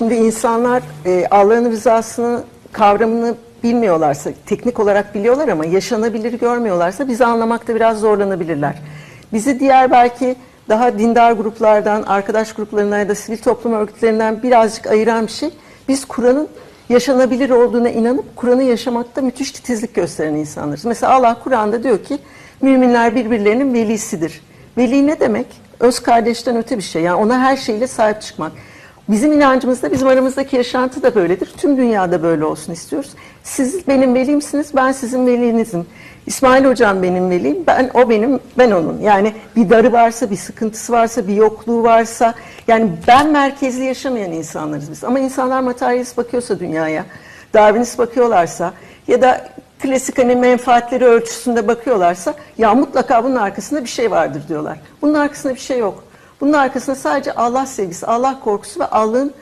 Şimdi insanlar e, Allah'ın rızasını kavramını bilmiyorlarsa, teknik olarak biliyorlar ama yaşanabilir görmüyorlarsa bizi anlamakta biraz zorlanabilirler. Bizi diğer belki daha dindar gruplardan, arkadaş gruplarından ya da sivil toplum örgütlerinden birazcık ayıran bir şey. Biz Kur'an'ın yaşanabilir olduğuna inanıp Kur'an'ı yaşamakta müthiş titizlik gösteren insanlarız. Mesela Allah Kur'an'da diyor ki müminler birbirlerinin velisidir. Veli ne demek? Öz kardeşten öte bir şey. Yani ona her şeyle sahip çıkmak. Bizim inancımızda, bizim aramızdaki yaşantı da böyledir. Tüm dünyada böyle olsun istiyoruz. Siz benim velimsiniz, ben sizin velinizim. İsmail hocam benim velim, ben o benim, ben onun. Yani bir darı varsa, bir sıkıntısı varsa, bir yokluğu varsa, yani ben merkezli yaşamayan insanlarız biz. Ama insanlar materyalist bakıyorsa dünyaya, Darwinist bakıyorlarsa ya da klasik hani menfaatleri ölçüsünde bakıyorlarsa ya mutlaka bunun arkasında bir şey vardır diyorlar. Bunun arkasında bir şey yok. Bunun arkasında sadece Allah sevgisi, Allah korkusu ve Allah'ın